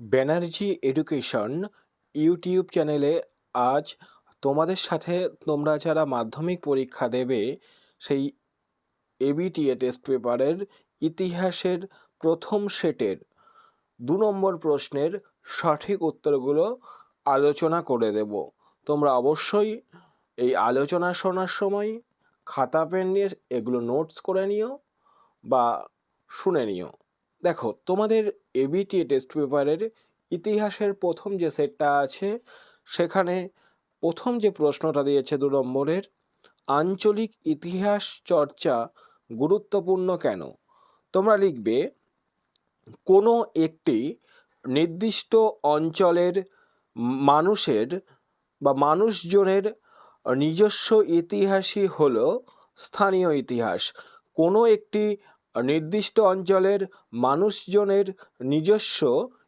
Banerjee education YouTube চ্যানেলে আজ তোমাদের সাথে তোমরা যারা মাধ্যমিক পরীক্ষা দেবে, সেই এবিটিএ টেস্ট পেপারের ইতিহাসের প্রথম সেটের দু নম্বর প্রশ্নের সঠিক উত্তরগুলো আলোচনা করে দেব। তোমরা অবশ্যই এই আলোচনা শোনার সময় খাতা, পেন নিয়ে এগুলো নোটস করে নিও বা শুনে নিও। দেখো, তোমাদের এবিটিএ টেস্ট পেপারের ইতিহাসের প্রথম যে সেটটা আছে, সেখানে প্রথম যে প্রশ্নটা দিয়েছে দু নম্বরের, আঞ্চলিক ইতিহাস চর্চা গুরুত্বপূর্ণ কেন? তোমরা লিখবে, কোনো একটি নির্দিষ্ট অঞ্চলের মানুষের বা মানুষজনের নিজস্ব ইতিহাসই হলো স্থানীয় ইতিহাস। কোনো একটি নির্দিষ্ট অঞ্চলের মানুষজনের নিজস্ব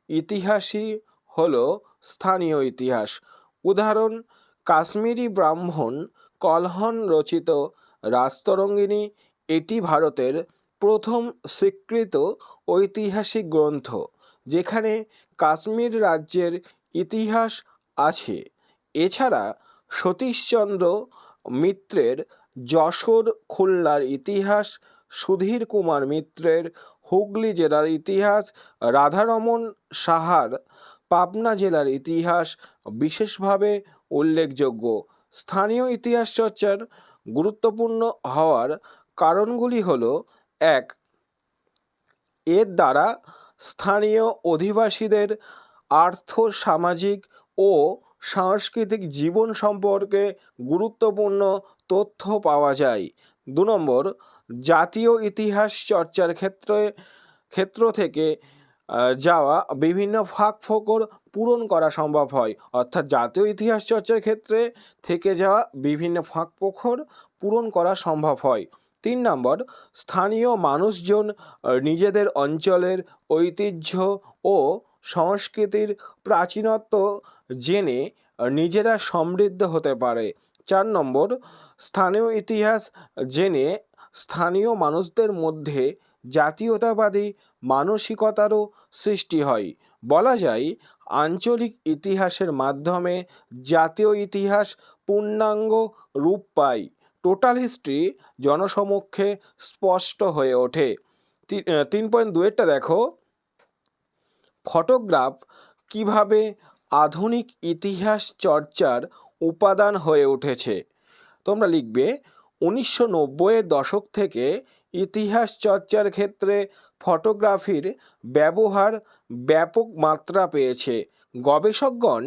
ইতিহাসই হল স্থানীয় ইতিহাস। উদাহরণ, কাশ্মীরি ব্রাহ্মণ কলহন রচিত রাজতরঙ্গিনী, এটি ভারতের প্রথম স্বীকৃত ঐতিহাসিক গ্রন্থ, যেখানে কাশ্মীর রাজ্যের ইতিহাস আছে। এছাড়া, সতীশচন্দ্র মিত্রের যশোর খুলনার ইতিহাস সুধীর কুমার মিত্রের হুগলি জেলার ইতিহাস, রাধারমন সাহার পাবনা জেলার ইতিহাস বিশেষভাবে উল্লেখযোগ্য। স্থানীয় ইতিহাস চর্চার গুরুত্বপূর্ণ হওয়ার কারণগুলি হল, এক, এর দ্বারা স্থানীয় অধিবাসীদের আর্থ, সামাজিক ও সাংস্কৃতিক জীবন সম্পর্কে গুরুত্বপূর্ণ তথ্য পাওয়া যায়। দু নম্বর, জাতীয় ইতিহাস চর্চার ক্ষেত্রে, ক্ষেত্র থেকে যাওয়া বিভিন্ন ফাঁক ফোকর পূরণ করা সম্ভব হয়। অর্থাৎ জাতীয় ইতিহাস চর্চার ক্ষেত্রে থেকে যাওয়া বিভিন্ন ফাঁক ফোকর পূরণ করা সম্ভব হয়। তিন নম্বর, স্থানীয় মানুষজন নিজেদের অঞ্চলের ঐতিহ্য ও সংস্কৃতির প্রাচীনত্ব জেনে নিজেরা সমৃদ্ধ হতে পারে। চার নম্বর, স্থানীয় ইতিহাস জেনে স্থানীয় মানুষদের মধ্যে জাতীয়তাবাদী মানসিকতারও সৃষ্টি হয়। বলা যায়, আঞ্চলিক ইতিহাসের মাধ্যমে জাতীয় ইতিহাস পূর্ণাঙ্গ রূপ পায়। টোটাল হিস্ট্রি জনসমক্ষে স্পষ্ট হয়ে ওঠে। তিন পয়েন্ট দুয়েরটা দেখো। ফটোগ্রাফ কীভাবে আধুনিক ইতিহাস চর্চার উপাদান হয়ে উঠেছে। তোমরা লিখবে, উনিশশো নব্বইয়ের দশক থেকে ইতিহাস চর্চার ক্ষেত্রে ফটোগ্রাফির ব্যবহার ব্যাপক মাত্রা পেয়েছে। গবেষকগণ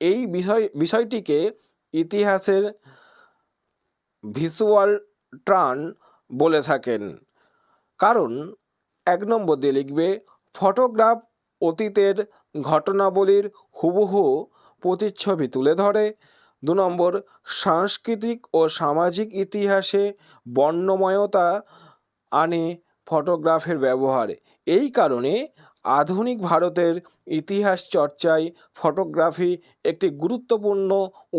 এই বিষয় বিষয়টিকে ইতিহাসের ভিজুয়াল ট্রান বলে থাকেন। কারণ, এক নম্বর দিয়ে লিখবে, ফটোগ্রাফ অতীতের ঘটনাবলীর হুবহু প্রতিচ্ছবি তুলে ধরে দু নম্বর, সাংস্কৃতিক ও সামাজিক ইতিহাসে বর্ণময়তা আনে ফটোগ্রাফের ব্যবহার। এই কারণে আধুনিক ভারতের ইতিহাস চর্চায় ফটোগ্রাফি একটি গুরুত্বপূর্ণ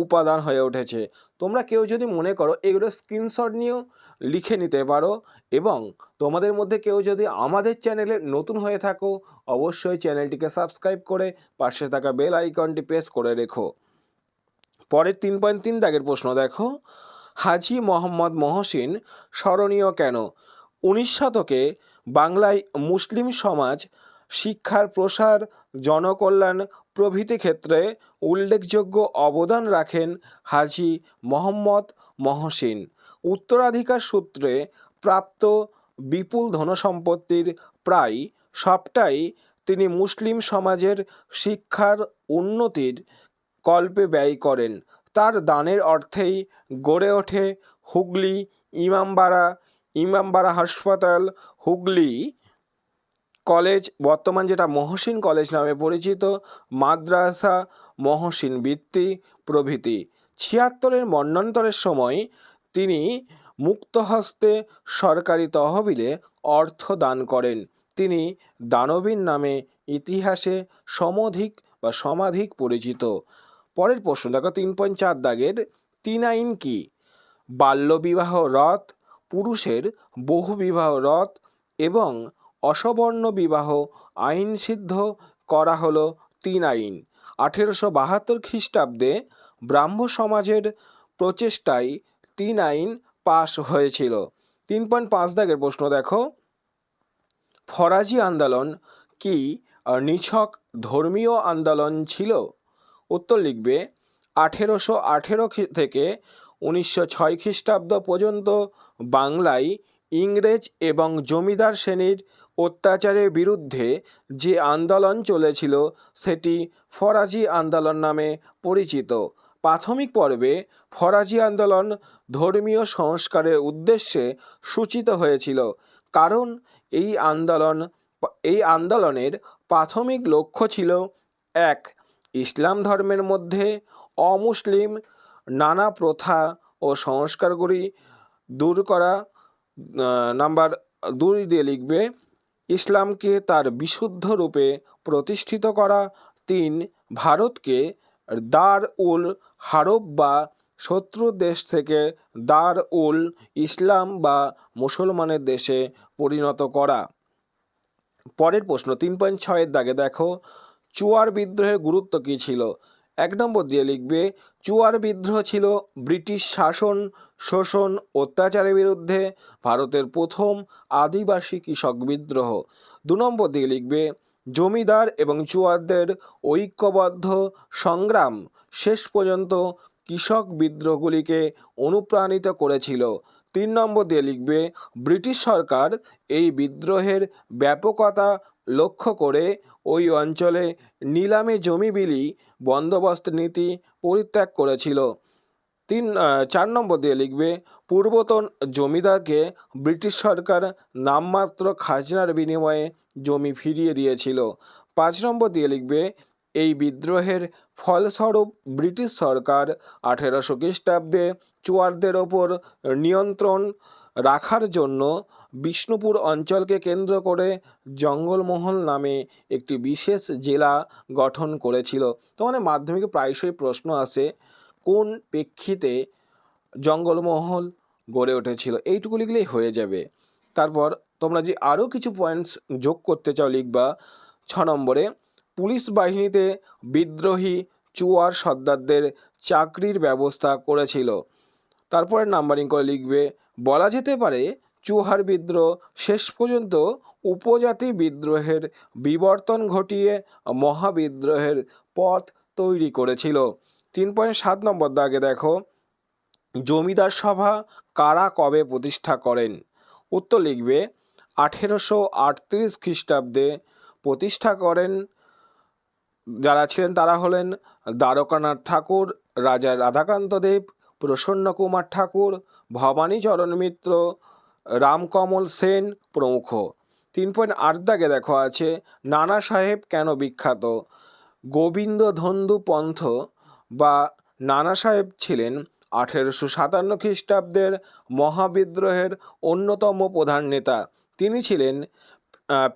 উপাদান হয়ে উঠেছে। তোমরা কেউ যদি মনে করো এগুলো স্ক্রিনশট নিয়েও লিখে নিতে পারো এবং তোমাদের মধ্যে কেউ যদি আমাদের চ্যানেলে নতুন হয়ে থাকো, অবশ্যই চ্যানেলটিকে সাবস্ক্রাইব করে পাশে থাকা বেল আইকনটি প্রেস করে রেখো। পরের তিন পয়েন্ট তিন দাগের প্রশ্ন, দেখো। হাজি মোহাম্মদ মহসিন স্মরণীয় কেন? উনিশ শতকে বাংলায় মুসলিম সমাজ শিক্ষার প্রসার, জনকল্যাণ প্রভৃতি ক্ষেত্রে উল্লেখযোগ্য অবদান রাখেন হাজি মোহাম্মদ মহসিন। উত্তরাধিকার সূত্রে প্রাপ্ত বিপুল ধনসম্পত্তির প্রায় সবটাই তিনি মুসলিম সমাজের শিক্ষার উন্নতির কল্পে ব্যয় করেন। তার দানের অর্থেই গড়ে ওঠে হুগলি ইমামবাড়া ইমামবাড়া হাসপাতাল, হুগলি কলেজ, বর্তমান যেটা মহসিন কলেজ নামে পরিচিত মাদ্রাসা মহসিন বৃত্তি প্রভৃতি। ছিয়াত্তরের মন্বন্তরের সময় তিনি মুক্তহস্তে সরকারি তহবিলে অর্থ দান করেন। তিনি দানবীর নামে ইতিহাসে সমধিক বা সমাধিক পরিচিত। পরের প্রশ্ন, দেখো তিন পয়েন্ট চার দাগের তিন আইন কি? বাল্যবিবাহ রথ, পুরুষের বহুবিবাহ রথ এবং অসবর্ণ বিবাহ আইনসিদ্ধ করা হলো তিন আইন। আঠেরোশো বাহাত্তর খ্রিস্টাব্দে ব্রাহ্ম সমাজের প্রচেষ্টায় তিন আইন পাশ হয়েছিল। তিন পয়েন্ট পাঁচ দাগের প্রশ্ন, দেখো। ফরাজি আন্দোলন কি নিছক ধর্মীয় আন্দোলন ছিল? উত্তর লিখবে, আঠেরোশো আঠেরো থেকে উনিশশো ছয় খ্রিস্টাব্দ পর্যন্ত বাংলায় ইংরেজ এবং জমিদার শ্রেণির অত্যাচারের বিরুদ্ধে যে আন্দোলন চলেছিল সেটি ফরাজি আন্দোলন নামে পরিচিত। প্রাথমিক পর্বে ফরাজি আন্দোলন ধর্মীয় সংস্কারের উদ্দেশ্যে সূচিত হয়েছিল, কারণ এই আন্দোলন, এই আন্দোলনের প্রাথমিক লক্ষ্য ছিল, এক ইসলাম ধর্মের মধ্যে অমুসলিম নানা প্রথা ও সংস্কারগুলি দূর করা নাম্বার দুই দিয়ে লিখবে, ইসলামকে তার বিশুদ্ধ রূপে প্রতিষ্ঠিত করা, তিন, ভারতকে দার উল হারব বা শত্রু দেশ থেকে দার উল ইসলাম বা মুসলমানের দেশে পরিণত করা। পরের প্রশ্ন, তিন পয়েন্ট ছয়ের দাগে দেখো চুয়ার বিদ্রোহের গুরুত্ব কী ছিল? এক নম্বর দিয়ে লিখবে, চুয়ার বিদ্রোহ ছিল ব্রিটিশ শাসন, শোষণ, অত্যাচারের বিরুদ্ধে ভারতের প্রথম আদিবাসী কৃষক বিদ্রোহ। দু নম্বর দিয়ে লিখবে, জমিদার এবং চুয়ারদের ঐক্যবদ্ধ সংগ্রাম শেষ পর্যন্ত কৃষক বিদ্রোহগুলিকে অনুপ্রাণিত করেছিল। তিন নম্বর দিয়ে লিখবে, ব্রিটিশ সরকার এই বিদ্রোহের ব্যাপকতা লক্ষ্য করে ওই অঞ্চলে নিলামে জমি বিলি, বন্দোবস্ত নীতি পরিত্যাগ করেছিল। তিন চার নম্বর দিয়ে লিখবে, পূর্বতন জমিদারকে ব্রিটিশ সরকার নামমাত্র খাজনার বিনিময়ে জমি ফিরিয়ে দিয়েছিল। পাঁচ নম্বর দিয়ে লিখবে, এই বিদ্রোহের ফলস্বরূপ ব্রিটিশ সরকার আঠেরোশো খ্রিস্টাব্দে চুয়ারদের ওপর নিয়ন্ত্রণ রাখার জন্য বিষ্ণুপুর অঞ্চলকে কেন্দ্র করে জঙ্গলমহল নামে একটি বিশেষ জেলা গঠন করেছিল। তোমাদের মাধ্যমিকে প্রায়শই প্রশ্ন আসে, কোন প্রেক্ষিতে জঙ্গলমহল গড়ে উঠেছিল? এইটুকু লিখলেই হয়ে যাবে। তারপর তোমরা যে আরও কিছু পয়েন্টস যোগ করতে চাও লিখবা, ছ নম্বরে পুলিশ বাহিনীতে বিদ্রোহী চুয়ার সর্দারদের চাকরির ব্যবস্থা করেছিল। তারপরে নাম্বারিং করে লিখবে, বলা যেতে পারে চুহার বিদ্রোহ শেষ পর্যন্ত উপজাতি বিদ্রোহের বিবর্তন ঘটিয়ে মহাবিদ্রোহের পথ তৈরি করেছিল। তিন পয়েন্ট সাত নম্বর দাগে দেখো, জমিদার সভা কারা কবে প্রতিষ্ঠা করেন? উত্তর লিখবে, আঠেরোশো আটত্রিশ খ্রিস্টাব্দে প্রতিষ্ঠা করেন যারা ছিলেন তারা হলেন দ্বারকানাথ ঠাকুর, রাজা রাধাকান্ত দেব, প্রসন্ন কুমার ঠাকুর ভবানীচরণ মিত্র, রামকমল সেন প্রমুখ। তিন পয়েন্ট আট দাগে দেখো আছে, নানা সাহেব কেন বিখ্যাত? গোবিন্দ ধন্দু পন্থ বা নানা সাহেব ছিলেন আঠেরোশো সাতান্ন খ্রিস্টাব্দের মহাবিদ্রোহের অন্যতম প্রধান নেতা। তিনি ছিলেন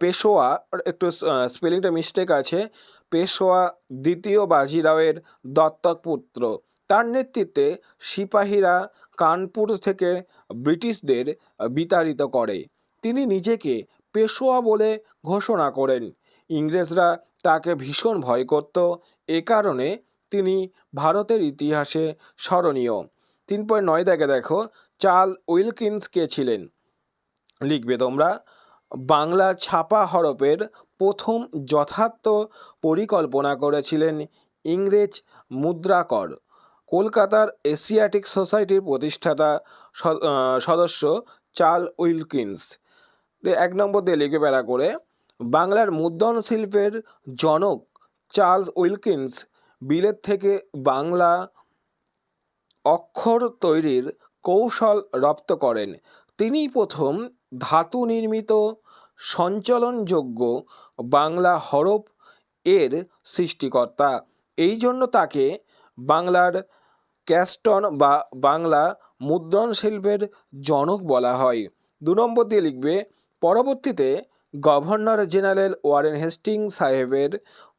পেশোয়া, একটু স্পেলিংটা মিস্টেক আছে পেশোয়া দ্বিতীয় বাজিরাওয়ের দত্তক পুত্র। তার নেতৃত্বে সিপাহীরা কানপুর থেকে ব্রিটিশদের বিতাড়িত করে। তিনি নিজেকে পেশোয়া বলে ঘোষণা করেন। ইংরেজরা তাকে ভীষণ ভয় করত। এ কারণে তিনি ভারতের ইতিহাসে স্মরণীয়। তিন পয়েন্ট নয় দেখে দেখো, চার্ল উইলকিন্স কে ছিলেন? লিখবে তোমরা, বাংলা ছাপা হরফের প্রথম যথার্থ পরিকল্পনা করেছিলেন ইংরেজ মুদ্রাকর। কলকাতার এশিয়াটিক সোসাইটির প্রতিষ্ঠাতা সদস্য চার্ল উইলকিন্স। এক নম্বর দিয়ে লিখে বেড়া করে, বাংলার মুদ্রণ শিল্পের জনক চার্লস উইলকিন্স বিলেত থেকে বাংলা অক্ষর তৈরির কৌশল রপ্ত করেন। তিনিই প্রথম ধাতু নির্মিত সঞ্চালনযোগ্য বাংলা হরফ এর সৃষ্টিকর্তা। এই জন্য তাকে বাংলার ক্যাস্টন বা বাংলা মুদ্রণ শিল্পের জনক বলা হয়। দু নম্বর দিয়ে লিখবে, পরবর্তীতে গভর্নর জেনারেল ওয়ারেন হেস্টিং সাহেবের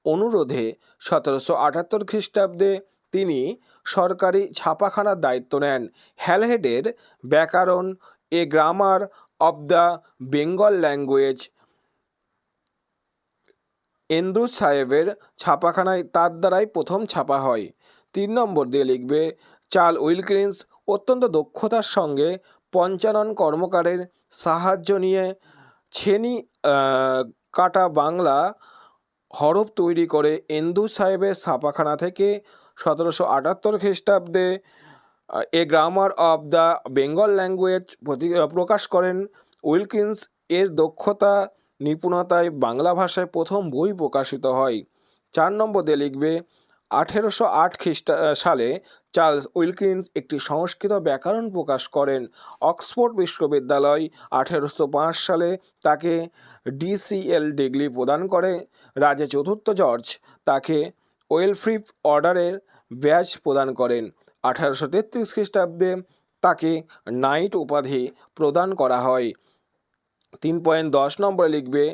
অনুরোধে সতেরোশো আটাত্তর খ্রিস্টাব্দে তিনি সরকারি ছাপাখানার দায়িত্ব নেন। হ্যালহেডের ব্যাকরণ, a grammar of the Bengal language Andrews সাহেবের ছাপাখানায় তার দ্বারাই প্রথম ছাপা হয়। তিন নম্বর দিয়ে লিখবে চার্ল উইলকিন্স অত্যন্ত দক্ষতার সঙ্গে পঞ্চানন কর্মকারের সাহায্য নিয়ে ছেনি কাটা বাংলা হরফ তৈরি করে এন্দু সাহেবের ছাপাখানা থেকে সতেরোশো আটাত্তর খ্রিস্টাব্দে a grammar of the Bengal language প্রকাশ করেন উইলকিন্স। এর দক্ষতা নিপুণতায় বাংলা ভাষায় প্রথম বই প্রকাশিত হয়। চার নম্বর লিখবে, আঠেরোশো আট খ্রিস্টা সালে চার্লস উইলকিন্স একটি সংস্কৃত ব্যাকরণ প্রকাশ করেন। অক্সফোর্ড বিশ্ববিদ্যালয় আঠেরোশো পাঁচ সালে তাকে ডিসিএল ডিগ্রি প্রদান করে। রাজা চতুর্থ জর্জ তাকে ওয়েলফ্রিপ অর্ডারের ব্যাজ প্রদান করেন। আঠারোশো তেত্রিশ খ্রিস্টাব্দে তাকে নাইট উপাধি প্রদান করা হয়। তিন পয়েন্ট দশ নম্বরে লিখবে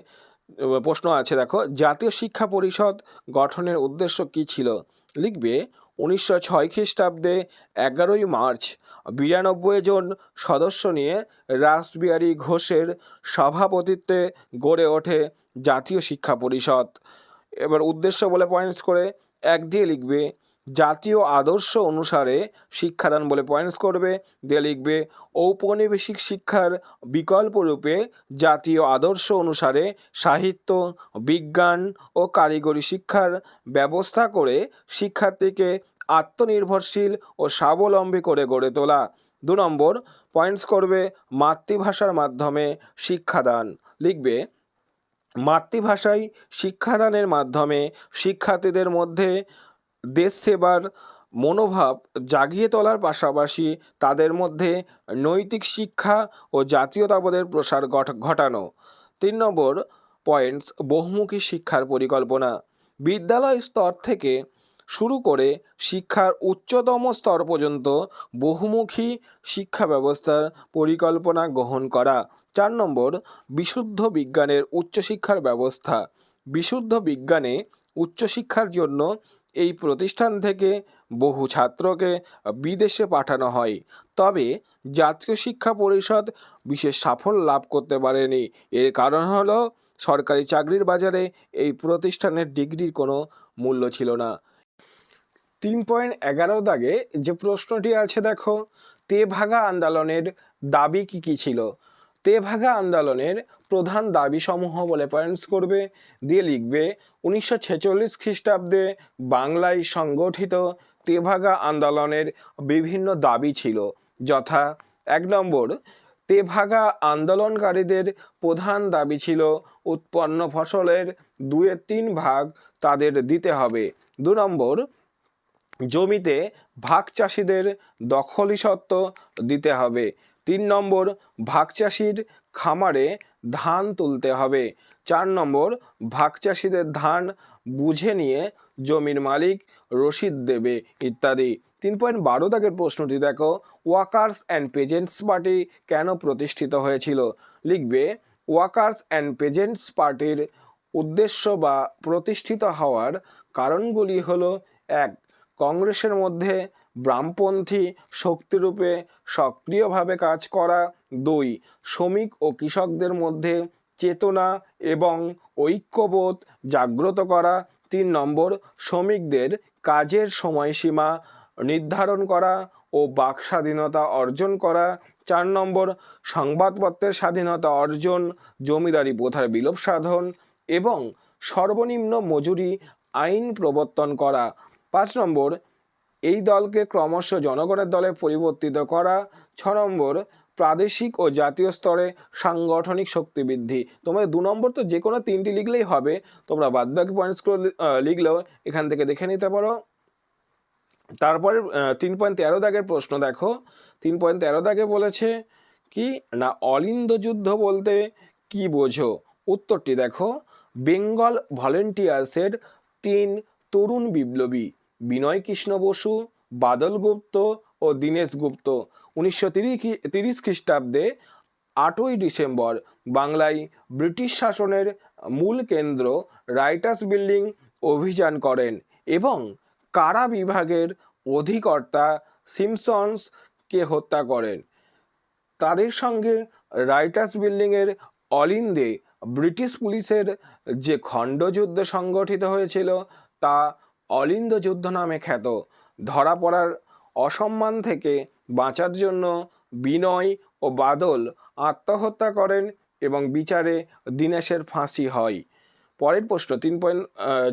প্রশ্ন আছে দেখো, জাতীয় শিক্ষা পরিষদ গঠনের উদ্দেশ্য কী ছিল? লিখবে, উনিশশো ছয় খ্রিস্টাব্দে এগারোই মার্চ বিরানব্বই জন সদস্য নিয়ে রাসবিহারী ঘোষের সভাপতিত্বে গড়ে ওঠে জাতীয় শিক্ষা পরিষদ। এবার উদ্দেশ্য বলে পয়েন্টস করে, এক দিয়ে লিখবে জাতীয় আদর্শ অনুসারে শিক্ষাদান বলে পয়েন্টস করবে। দিয়ে লিখবে, ঔপনিবেশিক শিক্ষার বিকল্প রূপে জাতীয় আদর্শ অনুসারে সাহিত্য, বিজ্ঞান ও কারিগরি শিক্ষার ব্যবস্থা করে শিক্ষার্থীকে আত্মনির্ভরশীল ও স্বাবলম্বী করে গড়ে তোলা। দু নম্বর পয়েন্টস করবে মাতৃভাষার মাধ্যমে শিক্ষাদান। লিখবে মাতৃভাষায় শিক্ষাদানের মাধ্যমে শিক্ষার্থীদের মধ্যে দেশ সেবার মনোভাব জাগিয়ে তোলার পাশাপাশি তাদের মধ্যে নৈতিক শিক্ষা ও জাতীয়তাবোধের প্রসার ঘট- ঘটানো। তিন নম্বর পয়েন্টস, বহুমুখী শিক্ষার পরিকল্পনা। বিদ্যালয় স্তর থেকে শুরু করে শিক্ষার উচ্চতম স্তর পর্যন্ত বহুমুখী শিক্ষা ব্যবস্থার পরিকল্পনা গ্রহণ করা। চার নম্বর, বিশুদ্ধ বিজ্ঞানের উচ্চশিক্ষার ব্যবস্থা। বিশুদ্ধ বিজ্ঞানে উচ্চশিক্ষার জন্য এই প্রতিষ্ঠান থেকে বহু ছাত্রকে বিদেশে পাঠানো হয়। তবে জাতীয় শিক্ষা পরিষদ বিশেষ সাফল্য লাভ করতে পারেনি। এর কারণ হলো, সরকারি চাকরির বাজারে এই প্রতিষ্ঠানের ডিগ্রির কোনো মূল্য ছিল না। তিন পয়েন্ট এগারো দাগে যে প্রশ্নটি আছে দেখো, তেভাগা আন্দোলনের দাবি কি কি ছিল? তেভাগা আন্দোলনের প্রধান দাবিসমূহ বলে পয়েন্টস করবে। দিয়ে লিখবে, উনিশশো ছেচল্লিশ খ্রিস্টাব্দে বাংলায় সংগঠিত তেভাগা আন্দোলনের বিভিন্ন দাবি ছিল, যথা এক নম্বর, তেভাগা আন্দোলনকারীদের প্রধান দাবি ছিল উৎপন্ন ফসলের দুয়ের তিন ভাগ তাদের দিতে হবে। দু নম্বর, জমিতে ভাগ চাষিদের দখলি সত্ত্ব দিতে হবে। তিন নম্বর ভাগ চাষির খামারে ধান তুলতে হবে। চার নম্বর ভাগ চাষিদের ধান বুঝে নিয়ে জমির মালিক রসিদ দেবে ইত্যাদি। তিন পয়েন্ট বারো দাগের প্রশ্নটি দেখো, ওয়াকার্স অ্যান্ড পেজেন্টস পার্টি কেন প্রতিষ্ঠিত হয়েছিল? লিখবে, ওয়াকার্স অ্যান্ড পেজেন্টস পার্টির উদ্দেশ্য বা প্রতিষ্ঠিত হওয়ার কারণগুলি হলো, এক, কংগ্রেসের মধ্যে বামপন্থী শক্তিরূপে সক্রিয়ভাবে কাজ করা দুই শ্রমিক ও কৃষকদের মধ্যে চেতনা এবং ঐক্যবোধ জাগ্রত করা। তিন নম্বর, শ্রমিকদের কাজের সময়সীমা নির্ধারণ করা ও বাক স্বাধীনতা অর্জন করা। চার নম্বর, সংবাদপত্রের স্বাধীনতা অর্জন, জমিদারি প্রথার বিলোপ সাধন এবং সর্বনিম্ন মজুরি আইন প্রবর্তন করা। পাঁচ নম্বর এই দলকে ক্রমশ জনগণের দলে পরিবর্তিত করা। ছ নম্বর, প্রাদেশিক ও জাতীয় স্তরে সাংগঠনিক শক্তি বৃদ্ধি। তোমাদের দু নম্বর তো যে কোনো তিনটি লিখলেই হবে। তোমরা বাদ বাকি পয়েন্টসগুলো লিখলেও এখান থেকে দেখে নিতে পারো। তারপরে তিন পয়েন্ট তেরো দাগের প্রশ্ন দেখো। তিন পয়েন্ট তেরো দাগে বলেছে কি, না, অলিন্দ যুদ্ধ বলতে কি বোঝো? উত্তরটি দেখো, বেঙ্গল ভলেন্টিয়ার্সের তিন তরুণ বিপ্লবী। বিনয় কৃষ্ণ বসু, বাদল গুপ্ত ও দীনেশ গুপ্ত। উনিশশো তিরিশ খ্রিস্টাব্দে আটই ডিসেম্বর বাংলায় ব্রিটিশ শাসনের মূল কেন্দ্র রাইটার্স বিল্ডিং অভিযান করেন এবং কারা বিভাগের অধিকর্তা সিমসন্সকে হত্যা করেন। তাদের সঙ্গে রাইটার্স বিল্ডিংয়ের অলিন্দে ব্রিটিশ পুলিশের যে খণ্ডযুদ্ধ সংগঠিত হয়েছিল তা অলিন্দ যুদ্ধ নামে খ্যাত। ধরা পড়ার অসম্মান থেকে বাঁচার জন্য বিনয় ও বাদল আত্মহত্যা করেন এবং বিচারে দীনেশের ফাঁসি হয়। পরের প্রশ্ন, তিন পয়েন্ট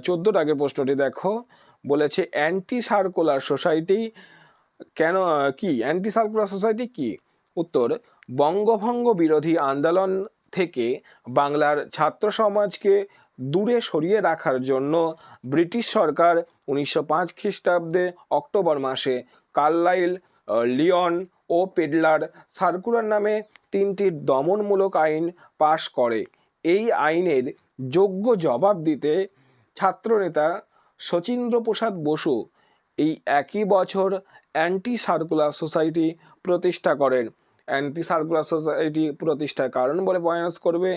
চোদ্দোর আগের প্রশ্নটি দেখো। বলেছে অ্যান্টি সার্কুলার সোসাইটি কেন কি? অ্যান্টি সার্কুলার সোসাইটি কি? উত্তর, বঙ্গভঙ্গ বিরোধী আন্দোলন থেকে বাংলার ছাত্র সমাজকে দূরে সরিয়ে রাখার জন্য ব্রিটিশ সরকার উনিশশো পাঁচ খ্রিস্টাব্দে অক্টোবর মাসে কার্লাইল লিওন ও পেডলার সার্কুলার নামে তিনটি দমনমূলক আইন পাশ করে। এই আইনের যোগ্য জবাব দিতে ছাত্রনেতা শচীন্দ্র প্রসাদ বসু এই একই বছর অ্যান্টি সার্কুলার সোসাইটি প্রতিষ্ঠা করেন। অ্যান্টি সার্কুলার সোসাইটি প্রতিষ্ঠার কারণ বলে প্রয়াস করবে।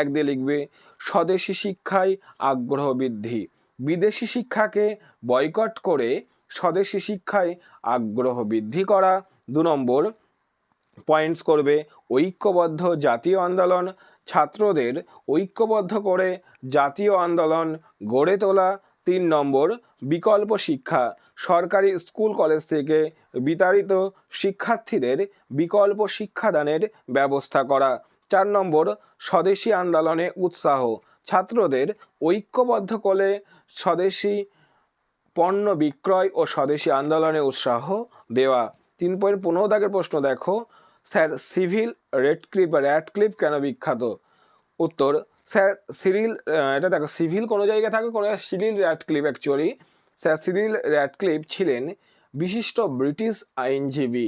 এক দিয়ে লিখবে, স্বদেশি শিক্ষায় আগ্রহ বৃদ্ধি। বিদেশি শিক্ষাকে বয়কট করে স্বদেশি শিক্ষায় আগ্রহ বৃদ্ধি করা। দু নম্বর পয়েন্টস করবে, ঐক্যবদ্ধ জাতীয় আন্দোলন। ছাত্রদের ঐক্যবদ্ধ করে জাতীয় আন্দোলন গড়ে তোলা। তিন নম্বর, বিকল্প শিক্ষা। সরকারি স্কুল কলেজ থেকে বিতাড়িত শিক্ষার্থীদের বিকল্প শিক্ষাদানের ব্যবস্থা করা। চার নম্বর, স্বদেশি আন্দোলনে উৎসাহ। ছাত্রদের ঐক্যবদ্ধ করে স্বদেশি পণ্য বিক্রয় ও স্বদেশি আন্দোলনে উৎসাহ দেওয়া। তিন পয়েন্ট পনেরো দাগের প্রশ্ন দেখো। স্যার, সিভিল রেড ক্লিপ বা র্যাড ক্লিপ কেন বিখ্যাত? উত্তর স্যার, সিরিল এটা দেখো, সিভিল কোনো জায়গায় থাকে, কোনো Cyril Radcliffe actually sir, Cyril Radcliffe ছিলেন বিশিষ্ট ব্রিটিশ আইনজীবী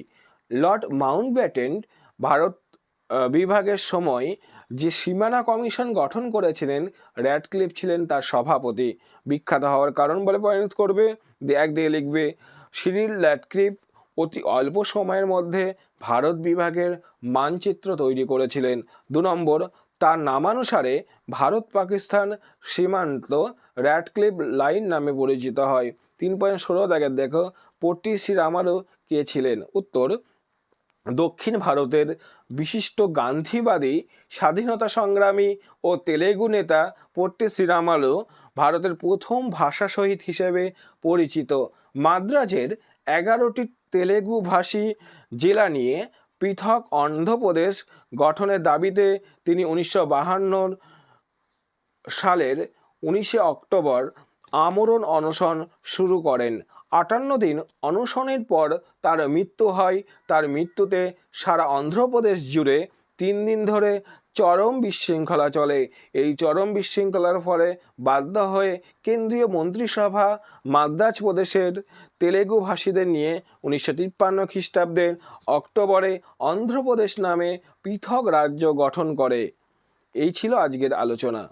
লর্ড মাউন্টব্যাটেন ভারত বিভাগের সময়। যে সীমানা কমিশন গঠন করেছিলেন, র্যাডক্লিফ ছিলেন তার সভাপতি। বিখ্যাত হওয়ার কারণ বলে পয়েন্ট করবে দিয়ে এক দিয়ে লিখবে, সিরিল র্যাডক্লিফ অতি অল্প সময়ের মধ্যে ভারত বিভাগের মানচিত্র তৈরি করেছিলেন। দু নম্বর তার নামানুসারে ভারত পাকিস্তান সীমান্ত র্যাডক্লিফ লাইন নামে পরিচিত হয়। তিন পয়েন্ট ষোলো দেখের দেখো, পট্টি শ্রীরামারও কে ছিলেন? উত্তর, দক্ষিণ ভারতের বিশিষ্ট গান্ধীবাদী, স্বাধীনতা সংগ্রামী ও তেলেগু নেতা পট্টি শ্রীরামালু ভারতের প্রথম ভাষা শহীদ হিসেবে পরিচিত। মাদ্রাজের এগারোটি তেলেগু ভাষী জেলা নিয়ে পৃথক অন্ধ্রপ্রদেশ গঠনের দাবিতে তিনি উনিশশো বাহান্নর সালের উনিশে অক্টোবর আমরণ অনশন শুরু করেন। আটান্ন দিন অনশনের পর তার মৃত্যু হয়। তার মৃত্যুতে সারা অন্ধ্রপ্রদেশ জুড়ে তিন দিন ধরে চরম বিশৃঙ্খলা চলে। এই চরম বিশৃঙ্খলার ফলে বাধ্য হয়ে কেন্দ্রীয় মন্ত্রিসভা মাদ্রাজ প্রদেশের তেলেগু ভাষীদের নিয়ে উনিশশো তিপ্পান্ন খ্রিস্টাব্দের অক্টোবরে অন্ধ্রপ্রদেশ নামে পৃথক রাজ্য গঠন করে। এই ছিল আজকের আলোচনা।